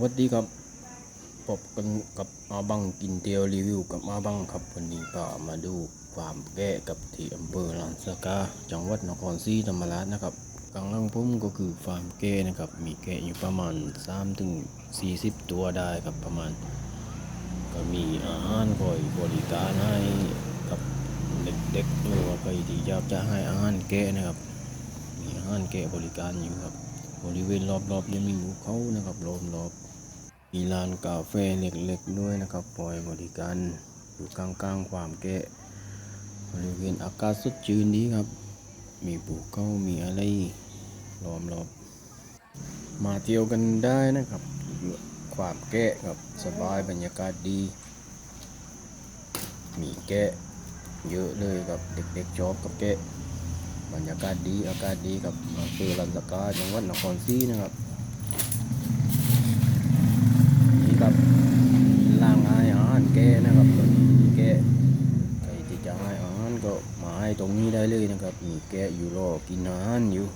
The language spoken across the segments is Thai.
วัสดีครับพบกันกับมาบังกินเตียวรีวิวกับมาบังครับวันนี้ก็มาดูความแก่กับที่อำเภอลานสกาจังหวัดนครศรีธรรมราชนะครับกลางหลังผมก็คือฟาร์มแก่นะครับ มีแกะอยู่ประมาณ3ถึง40 ตัวได้ครับประมาณ ก็มีอาหารคอยบริการให้กับเด็กๆหรือว่าใครที่อยากจะให้อาหารแกะนะครับ มีอาหารแกะบริการอยู่ครับ บริเวณรอบๆยังมีภูเขานะครับล้อมรอบมีร้านกาแฟเล็กๆด้วยนะครับปล่อยบริการอยู่กลางๆความแกะบริเวณอากาศสดชื่นดีครับ มีภูเขามีอะไรล้อมรอบมาเที่ยวกันได้นะครับความแกะครับสบายบรรยากาศดี มีแกะเยอะเลยครับเด็กๆชอบกับแกะ บรรยากาศดีอากาศดีกับอำเภอลันสกาจังหวัดนครศรีนะครับนี่ครับล่างอาหารแกะนะครับตอนนี้แกะใครที่จะให้อาหารก็มาให้ตรงนี้ได้เลยนะครับมีแกะอยู่รอกินอาหารอยู่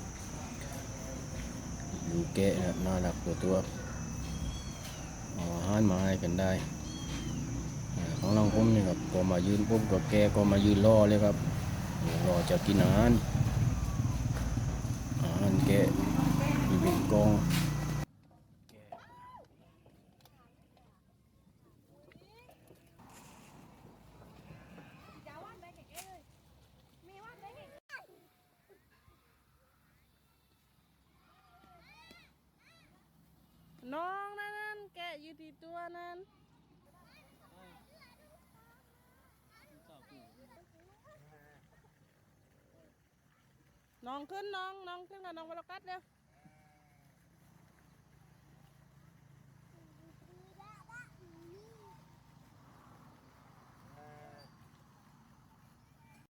ดูแกะนะครับน่ารักตัวตัวอาอาหารมาให้กันได้ของเราผมนี่ครับก็มายืนปุ๊บก็แกก็มายืนรอเลยครับรอจะกินอาหาร อาหารแกะมีเป็นกองน้องนั่นนั่นแกะอยู่ที่ตัวนั้น น้องขึ้นน้องน้องขึ้นกับน้องวรกัตเร็ว